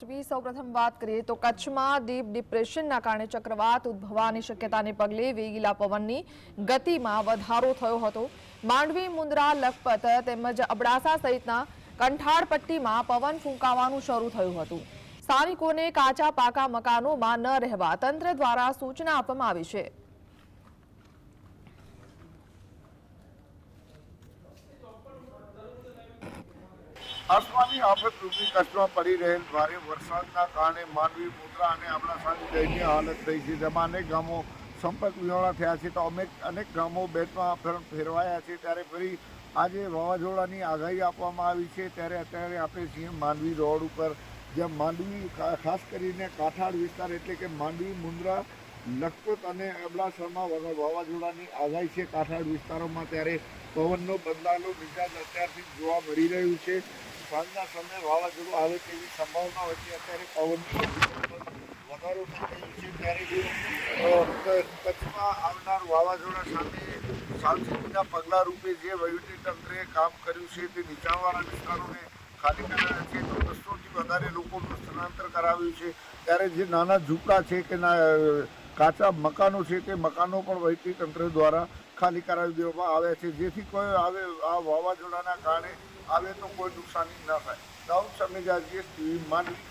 સૌપ્રથમ વાત કરીએ તો કચ્છમાં ડીપ ડિપ્રેશનના કારણે ચક્રવાત ઉદ્ભવવાની શક્યતાને પગલે વેગીલા પવનની ગતિમાં વધારો થયો હતો. માંડવી મુંદ્રા લખપત તેમજ અબડાસા સહિતના કંઠાળ પટ્ટીમાં પવન ફૂંકાવાનું શરૂ થયું હતું. સ્થાનિકોને કાચા પાકા મકાનોમાં ન રહેવા તંત્ર દ્વારા સૂચના આપવામાં આવી છે. આસમાની આફત રૂપી કચ્છમાં પડી રહેલ ભારે વરસાદના કારણે માંડવી, મુદ્રા અને અબડાસાની દયનીય હાલત થઈ છે. જેમાં અનેક ગામો સંપર્ક વિહોણા થયા છે. તો અમે અનેક ગામો બેટમાં ફેરવાયા છે. ત્યારે ફરી આજે વાવાઝોડાની આગાહી આપવામાં આવી છે. ત્યારે અત્યારે આપણે છીએ માંડવી રોડ ઉપર, જ્યાં માંડવી ખાસ કરીને કાંઠાળ વિસ્તાર એટલે કે માંડવી, મુંદ્રા, લખપત અને અબડાસામાં વાવાઝોડાની આગાહી છે. કાંઠાળ વિસ્તારોમાં ત્યારે પવનનો બદલાયેલો મિજાજ અત્યારથી જોવા મળી રહ્યું છે. સાંજના સમયે વાવાઝોડું આવે તેવી સંભાવના વચ્ચે અત્યારે પવન વધારો છે ત્યારે કચ્છમાં આવનાર વાવાઝોડા સામે સાવચેતીના પગલાં રૂપે જે વહીવટી તંત્રે કામ કર્યું છે તે નીચાણવાળા વિસ્તારોને ખાલી કરાયા છે તો બસોથી વધારે લોકોનું સ્થળાંતર કરાવ્યું છે. ત્યારે જે નાના ઝૂંપડા છે કે ના, કાચા મકાનો છે તે મકાનો પણ વહીવટી તંત્ર દ્વારા ખાલી કરાવી દેવામાં આવ્યા છે. જેથી કોઈ આવે આ વાવાઝોડાના કારણે આવે તો કોઈ નુકસાની ન થાય. Dawood Sameja GS TV Mandvi